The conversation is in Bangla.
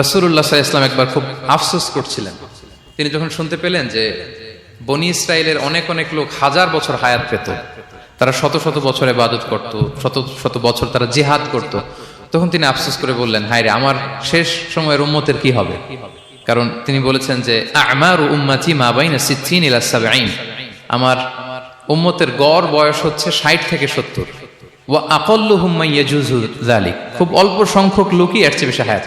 রসুল্লাহ ইসলাম একবার খুব আফসোস করছিলেন। তিনি যখন শুনতে পেলেন যে বনি ইসরায়েলের অনেক অনেক লোক হাজার বছর হায়াত পেত, তারা শত শত বছর ইবাদত করত, শত শত বছর তারা জিহাদ করত, তখন তিনি আফসোস করে বললেন, হায় রে, আমার শেষ সময়ের উম্মতের কি হবে? কারণ তিনি বলেছেন যে, আমার উম্মাতি মা বাইনা ইলা সাবঈন, আমার উম্মতের গড় বয়স হচ্ছে ষাট থেকে সত্তর। ও আকল্লু হুম্মা ইয়াজুজু যালিক, খুব অল্প সংখ্যক লোকই এর চেয়ে বেশি হায়াত